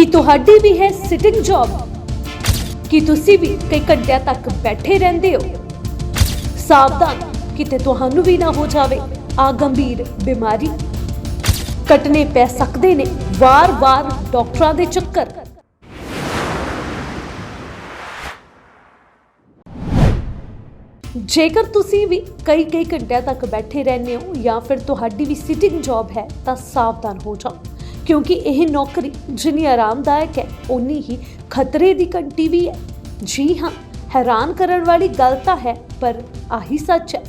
ਕੀ ਤੁਹਾਡੀ ਵੀ ਹੈ sitting job ਕੀ ਤੁਸੀਂ ਵੀ ਕਈ ਘੰਟਿਆਂ ਤੱਕ ਬੈਠੇ ਰਹਿੰਦੇ ਹੋ? ਸਾਵਧਾਨ, ਕਿਤੇ ਤੁਹਾਨੂੰ ਵੀ ਨਾ ਹੋ ਜਾਵੇ ਆ ਗੰਭੀਰ ਬਿਮਾਰੀ। ਕੱਟਣੇ ਪੈ ਸਕਦੇ ਨੇ ਵਾਰ-ਵਾਰ ਡਾਕਟਰਾਂ ਦੇ ਚੱਕਰ। ਜੇਕਰ ਤੁਸੀਂ ਵੀ ਕਈ ਕਈ ਘੰਟਿਆਂ ਤੱਕ ਬੈਠੇ ਰਹਿੰਦੇ ਹੋ ਜਾਂ ਫਿਰ ਤੁਹਾਡੀ ਵੀ ਸਿਟਿੰਗ ਜੌਬ ਹੈ, ਤਾਂ ਸਾਵਧਾਨ ਹੋ ਜਾਓ। ਕਿਉਂਕਿ ਇਹ ਨੌਕਰੀ ਜਿੰਨੀ ਆਰਾਮਦਾਇਕ ਹੈ ਉਨੀ ਹੀ ਖਤਰੇ ਦੀ ਘੰਟੀ ਵੀ ਹੈ। ਜੀ ਹਾਂ, ਹੈਰਾਨ ਕਰਨ ਵਾਲੀ ਗੱਲ ਤਾਂ ਹੈ, ਪਰ ਆਹੀ ਸੱਚ ਹੈ।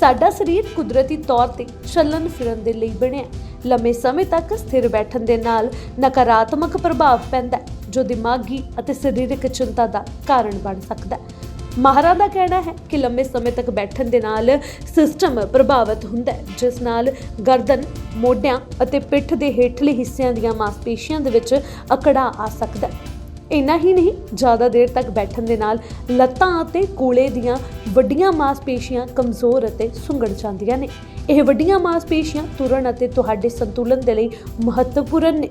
ਸਾਡਾ ਸਰੀਰ ਕੁਦਰਤੀ ਤੌਰ ਤੇ ਚੱਲਣ ਫਿਰਨ ਦੇ ਲਈ ਬਣਿਆ ਲੰਮੇ ਸਮੇਂ ਤੱਕ ਸਥਿਰ ਬੈਠਣ ਦੇ ਨਾਲ ਨਕਾਰਾਤਮਕ ਪ੍ਰਭਾਵ ਪੈਂਦਾ ਜੋ ਦਿਮਾਗੀ ਅਤੇ ਸਰੀਰਕ ਚਿੰਤਾ ਦਾ ਕਾਰਨ ਬਣ ਸਕਦਾ ਹੈ। ਮਾਹਰਾਂ ਦਾ ਕਹਿਣਾ ਹੈ ਕਿ ਲੰਬੇ ਸਮੇਂ ਤੱਕ ਬੈਠਣ ਦੇ ਨਾਲ ਸਿਸਟਮ ਪ੍ਰਭਾਵਿਤ ਹੁੰਦਾ ਹੈ, ਜਿਸ ਨਾਲ ਗਰਦਨ, ਮੋਢਿਆਂ ਅਤੇ ਪਿੱਠ ਦੇ ਹੇਠਲੇ ਹਿੱਸਿਆਂ ਦੀਆਂ ਮਾਸਪੇਸ਼ੀਆਂ ਦੇ ਵਿੱਚ ਅਕੜਾ ਆ ਸਕਦਾ ਹੈ। ਇੰਨਾ ਹੀ ਨਹੀਂ, ਜ਼ਿਆਦਾ ਦੇਰ ਤੱਕ ਬੈਠਣ ਦੇ ਨਾਲ ਲੱਤਾਂ ਅਤੇ ਕੋਲੇ ਦੀਆਂ ਵੱਡੀਆਂ ਮਾਸਪੇਸ਼ੀਆਂ ਕਮਜ਼ੋਰ ਅਤੇ ਸੁੰਗੜ ਜਾਂਦੀਆਂ ਨੇ। ਇਹ ਵੱਡੀਆਂ ਮਾਸਪੇਸ਼ੀਆਂ ਤੁਰਨ ਅਤੇ ਤੁਹਾਡੇ ਸੰਤੁਲਨ ਦੇ ਲਈ ਮਹੱਤਵਪੂਰਨ ਨੇ।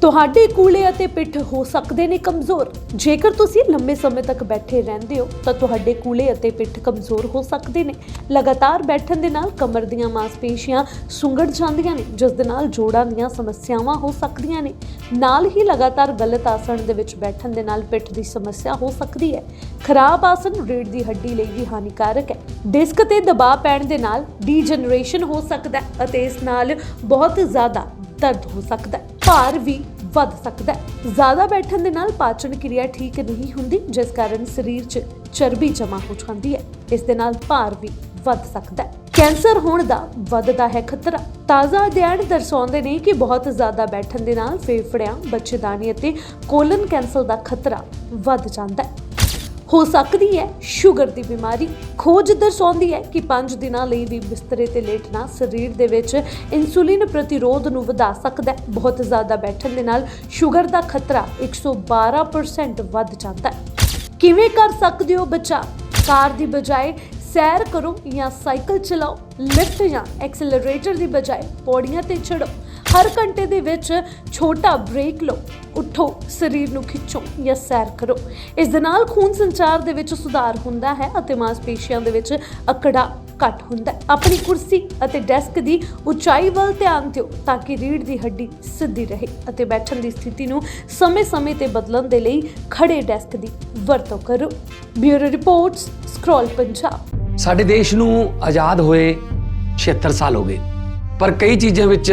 ਤੁਹਾਡੇ ਕੂਲੇ ਅਤੇ ਪਿੱਠ ਹੋ ਸਕਦੇ ਨੇ ਕਮਜ਼ੋਰ। ਜੇਕਰ ਤੁਸੀਂ ਲੰਮੇ ਸਮੇਂ ਤੱਕ ਬੈਠੇ ਰਹਿੰਦੇ ਹੋ, ਤਾਂ ਤੁਹਾਡੇ ਕੂਲੇ ਅਤੇ ਪਿੱਠ ਕਮਜ਼ੋਰ ਹੋ ਸਕਦੇ ਨੇ। ਲਗਾਤਾਰ ਬੈਠਣ ਦੇ ਨਾਲ ਕਮਰ ਦੀਆਂ ਮਾਸਪੇਸ਼ੀਆਂ ਸੁੰਗੜ ਜਾਂਦੀਆਂ ਨੇ, ਜਿਸ ਦੇ ਨਾਲ ਜੋੜਾਂ ਦੀਆਂ ਸਮੱਸਿਆਵਾਂ ਹੋ ਸਕਦੀਆਂ ਨੇ। ਨਾਲ ਹੀ ਲਗਾਤਾਰ ਗਲਤ ਆਸਣ ਦੇ ਵਿੱਚ ਬੈਠਣ ਦੇ ਨਾਲ ਪਿੱਠ ਦੀ ਸਮੱਸਿਆ ਹੋ ਸਕਦੀ ਹੈ। ਖਰਾਬ ਆਸਣ ਰੀੜ ਦੀ ਹੱਡੀ ਲਈ ਵੀ ਹਾਨੀਕਾਰਕ ਹੈ। ਡਿਸਕ ਤੇ ਦਬਾਅ ਪੈਣ ਦੇ ਨਾਲ ਡੀਜਨਰੇਸ਼ਨ ਹੋ ਸਕਦਾ ਹੈ ਅਤੇ ਇਸ ਨਾਲ ਬਹੁਤ ਜ਼ਿਆਦਾ ਦਰਦ ਹੋ ਸਕਦਾ ਹੈ। ਭਾਰ ਵੀ ਵੱਧ ਸਕਦਾ ਹੈ। ਜ਼ਿਆਦਾ ਬੈਠਣ ਦੇ ਨਾਲ ਪਾਚਨ ਕਿਰਿਆ ਠੀਕ ਨਹੀਂ ਹੁੰਦੀ, ਜਿਸ ਕਾਰਨ ਸਰੀਰ 'ਚ ਚਰਬੀ ਜਮ੍ਹਾਂ ਹੋ ਜਾਂਦੀ ਹੈ। ਇਸ ਦੇ ਨਾਲ ਭਾਰ ਵੀ ਵੱਧ ਸਕਦਾ ਹੈ। ਕੈਂਸਰ ਹੋਣ ਦਾ ਵੱਧਦਾ ਹੈ ਖਤਰਾ। ਤਾਜ਼ਾ ਅਧਿਐਨ ਦਰਸਾਉਂਦੇ ਨੇ ਕਿ ਬਹੁਤ ਜ਼ਿਆਦਾ ਬੈਠਣ ਦੇ ਨਾਲ ਫੇਫੜਿਆਂ, ਬੱਚੇਦਾਨੀ ਅਤੇ ਕੋਲਨ ਕੈਂਸਰ ਦਾ ਖਤਰਾ ਵੱਧ ਜਾਂਦਾ ਹੈ। ਹੋ ਸਕਦੀ ਹੈ ਸ਼ੂਗਰ ਦੀ ਬਿਮਾਰੀ। ਖੋਜ ਦਰਸਾਉਂਦੀ ਹੈ ਕਿ 5 ਦਿਨਾਂ ਲਈ ਵੀ ਬਿਸਤਰੇ ਤੇ ਲੇਟਣਾ ਸਰੀਰ ਦੇ ਵਿੱਚ ਇਨਸੂਲਿਨ ਪ੍ਰਤੀਰੋਧ ਨੂੰ ਵਧਾ ਸਕਦਾ ਹੈ। ਬਹੁਤ ਜ਼ਿਆਦਾ ਬੈਠਣ ਦੇ ਨਾਲ ਸ਼ੂਗਰ ਦਾ ਖਤਰਾ 112% ਵੱਧ ਜਾਂਦਾ ਹੈ। ਕਿਵੇਂ ਕਰ ਸਕਦੇ ਹੋ ਬਚਾ ਕਾਰ ਦੀ ਬਜਾਏ ਸੈਰ ਕਰੋ ਜਾਂ ਸਾਈਕਲ ਚਲਾਓ। ਲਿਫਟ ਜਾਂ ਐਕਸਲਰੇਟਰ ਦੀ ਬਜਾਏ ਪੌੜੀਆਂ ਤੇ ਚੜੋ ਹਰ ਘੰਟੇ ਦੇ ਵਿੱਚ ਛੋਟਾ ਬ੍ਰੇਕ ਲਓ। ਉੱਠੋ, ਸਰੀਰ ਨੂੰ ਖਿੱਚੋ ਜਾਂ ਸੈਰ ਕਰੋ। ਇਸ ਦੇ ਨਾਲ ਖੂਨ ਸੰਚਾਰ ਦੇ ਵਿੱਚ ਸੁਧਾਰ ਹੁੰਦਾ ਹੈ ਅਤੇ ਮਾਸਪੇਸ਼ੀਆਂ ਦੇ ਵਿੱਚ ਅਕੜਾ ਘੱਟ ਹੁੰਦਾ ਹੈ। ਆਪਣੀ ਕੁਰਸੀ ਅਤੇ ਡੈਸਕ ਦੀ ਉਚਾਈ ਵੱਲ ਧਿਆਨ ਦਿਓ ਤਾਂ ਕਿ ਰੀੜ ਦੀ ਹੱਡੀ ਸਿੱਧੀ ਰਹੇ ਅਤੇ ਬੈਠਣ ਦੀ ਸਥਿਤੀ ਨੂੰ ਸਮੇਂ-ਸਮੇਂ ਤੇ ਬਦਲਣ ਦੇ ਲਈ ਖੜੇ ਡੈਸਕ ਦੀ ਵਰਤੋਂ ਕਰੋ। Bureau reports, scroll Punjab. ਸਾਡੇ ਦੇਸ਼ ਨੂੰ ਆਜ਼ਾਦ ਹੋਏ 76 ਸਾਲ ਹੋ ਗਏ। ਪਰ ਕਈ ਚੀਜ਼ਾਂ ਵਿੱਚ